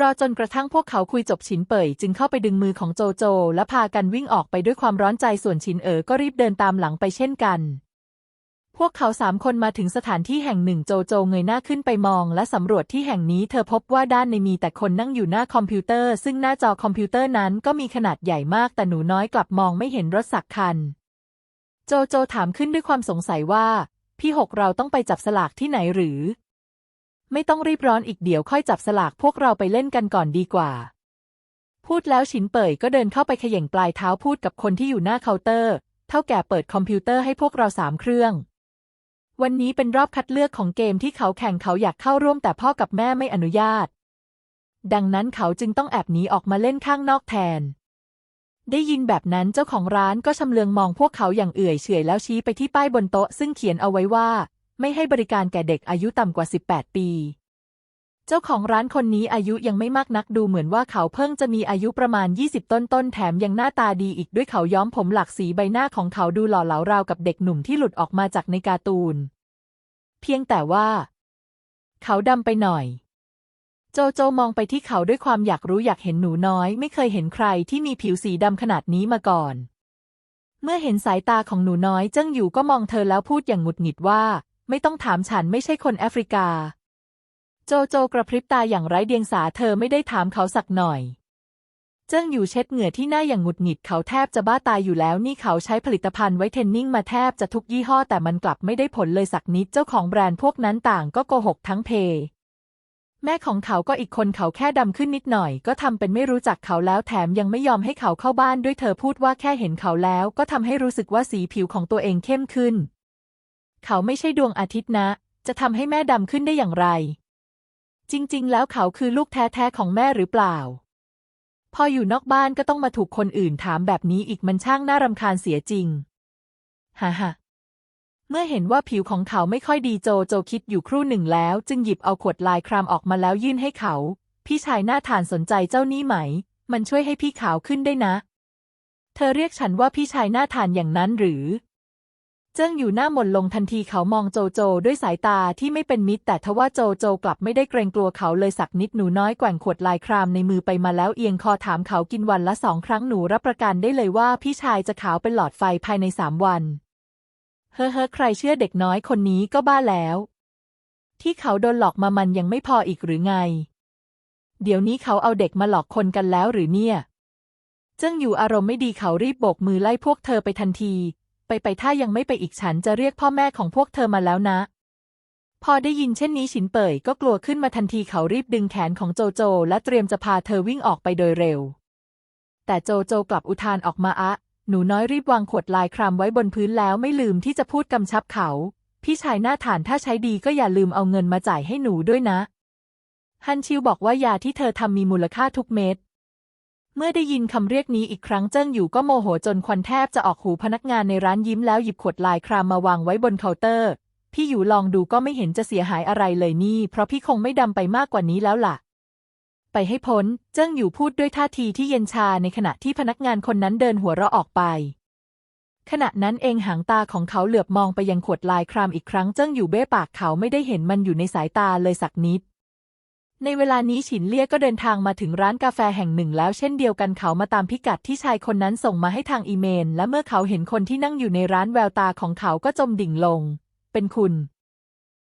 รอจนกระทั่งพวกเขาคุยจบฉินเป่ยจึงเข้าไปดึงมือของโจโจ และพากันวิ่งออกไปด้วยความร้อนใจส่วนฉินเอ๋อก็รีบเดินตามหลังไปเช่นกัน พวกเขาสามคนมาถึงสถานที่แห่งหนึ่งโจโจเงยหน้าขึ้นไปมอง และสำรวจที่แห่งนี้เธอพบว่าด้านในมีแต่คนนั่งอยู่หน้าคอมพิวเตอร์ ซึ่งหน้าจอคอมพิวเตอร์นั้นก็มีขนาดใหญ่มากแต่หนูน้อยกลับมองไม่เห็นรถสักคัน โจโจถามขึ้นด้วยความสงสัยว่า พี่หกเราต้องไปจับสลากที่ไหนหรือ ไม่ต้องรีบร้อนอีกเดี๋ยวค่อยจับสลากพวกเราไปเล่นกันก่อนดีกว่า พูดแล้วฉินเป่ยก็เดินเข้าไปขย่งปลายเท้าพูดกับคนที่อยู่หน้าเคาน์เตอร์ เท่าแก่เปิดคอมพิวเตอร์ให้พวกเราสามเครื่อง วันนี้เป็นรอบคัดเลือกของเกมที่เขาแข่งเขาอยากเข้าร่วมแต่พ่อกับแม่ไม่อนุญาต ดังนั้นเขาจึงต้องแอบหนีออกมาเล่นข้างนอกแทน ได้ยินแบบนั้นเจ้าของร้านก็ชำเลืองมองพวกเขาอย่างเอื่อยเฉยแล้วชี้ไปที่ป้ายบนโต๊ะซึ่งเขียนเอาไว้ว่า ไม่ให้บริการแก่เด็กอายุต่ำกว่า 18 ปี เจ้าของร้านคนนี้อายุยังไม่มากนักดูเหมือนว่าเขาเพิ่งจะมีอายุประมาณ 20 ต้นต้นๆแถมยังหน้าตาดีอีกด้วยเขาย้อมผมหลากสีใบหน้าของเขาดูหล่อเหลาราวกับเด็กหนุ่มที่หลุดออกมาจากในการ์ตูน เพียงแต่ว่า เขาดำไปหน่อยโจโจมองไปที่เขาด้วยความอยากรู้อยากเห็นหนูน้อย ไม่เคยเห็นใครที่มีผิวสีดำขนาดนี้มาก่อน เมื่อเห็นสายตาของหนูน้อยเจิ้งอยู่ก็มองเธอแล้วพูดอย่างหงุดหงิดว่า ไม่ต้องถามฉันไม่ใช่คนแอฟริกา โจโจกระพริบตาอย่างไร้เดียงสาเธอไม่ได้ถามเขาสักหน่อยเจิ้งอยู่เช็ดเหงื่อที่หน้าอย่างหงุดหงิดเขาแทบจะบ้าตายอยู่แล้วนี่เขาใช้ผลิตภัณฑ์ไวท์เทนนิ่งมาแทบจะทุกยี่ห้อแต่มันกลับไม่ได้ผลเลยสักนิดเจ้าของแบรนด์พวกนั้นต่างก็โกหกทั้งเพ แม่ของเขาก็อีกคนเขาแค่ดำขึ้นนิดหน่อย ก็ทำเป็นไม่รู้จักเขาแล้วแถมยังไม่ยอมให้เขาเข้าบ้านด้วยเธอพูดว่าแค่เห็นเขาแล้ว ก็ทำให้รู้สึกว่าสีผิวของตัวเองเข้มขึ้น เขาไม่ใช่ดวงอาทิตย์นะ จะทำให้แม่ดำขึ้นได้อย่างไร จริง ๆ แล้วเขาคือลูกแท้ๆของแม่หรือเปล่า พออยู่นอกบ้านก็ต้องมาถูกคนอื่นถามแบบนี้อีกมันช่างน่ารำคาญเสียจริงฮ่าฮ่าเมื่อเห็นว่าผิวของเขาไม่ค่อยดีโจโจคิดอยู่ครู่หนึ่งแล้ว จึงหยิบเอาขวดลายครามออกมาแล้วยื่นให้เขา พี่ชายหน้าทานสนใจเจ้านี้ไหม มันช่วยให้พี่ขาวขึ้นได้นะ เธอเรียกฉันว่าพี่ชายหน้าทานอย่างนั้นหรือ เจิ้งอยู่หน้าหม่นลงทันทีเขามองโจโจด้วยสายตาที่ไม่เป็นมิตร แต่ทว่าโจโจกลับไม่ได้เกรงกลัวเขาเลยสักนิดหนูน้อยแกว่งขวดลายครามในมือไปมาแล้วเอียงคอถามเขากินวันละสองครั้งหนูรับประกันได้เลยว่าพี่ชายจะขาวเป็นหลอดไฟภายในสามวันเฮ้อเฮ้อใครเชื่อเด็กน้อยคนนี้ก็บ้าแล้ว ที่เขาโดนหลอกมามันยังไม่พออีกหรือไง เดี๋ยวนี้เขาเอาเด็กมาหลอกคนกันแล้วหรือเนี่ยเจิ้งอยู่อารมณ์ไม่ดีเขารีบโบกมือไล่พวกเธอไปทันที ไปไปถ้ายังไม่ไปอีกฉันจะเรียกพ่อแม่ของพวกเธอมาแล้วนะ พอได้ยินเช่นนี้ฉินเป่ยก็กลัวขึ้นมาทันทีเขารีบดึงแขนของโจโจ และเตรียมจะพาเธอวิ่งออกไปโดยเร็ว แต่โจโจกลับอุทานออกมาอะ หนูน้อยรีบวางขวดลายครามไว้บนพื้นแล้วไม่ลืมที่จะพูดกำชับเขา พี่ชายหน้าฐานถ้าใช้ดีก็อย่าลืมเอาเงินมาจ่ายให้หนูด้วยนะฮันชิวบอกว่ายาที่เธอทำมีมูลค่าทุกเม็ด เมื่อได้ยินคำเรียกนี้อีกครั้งเจิ้งอยู่ก็โมโหจนควันแทบจะออกหูพนักงานในร้านยิ้มแล้วหยิบขวดลายครามมาวางไว้บนเคาน์เตอร์ พี่อยู่ลองดูก็ไม่เห็นจะเสียหายอะไรเลยนี่ เพราะพี่คงไม่ดำไปมากกว่านี้แล้วล่ะ ไปให้พ้น เจิ้งอยู่พูดด้วยท่าทีที่เย็นชาในขณะที่พนักงานคนนั้นเดินหัวเราะออกไป ขณะนั้นเองหางตาของเขาเหลือบมองไปยังขวดลายครามอีกครั้งเจิ้งอยู่เบ้ปากเขาไม่ได้เห็นมันอยู่ในสายตาเลยสักนิด ในเวลานี้ฉินเลี่ยก็เดินทางมาถึงร้านกาแฟแห่งหนึ่งแล้วเช่นเดียวกันเขามาตามพิกัดที่ชายคนนั้นส่งมาให้ทางอีเมล และเมื่อเขาเห็นคนที่นั่งอยู่ในร้านแววตาของเขาก็จมดิ่งลง เป็นคุณ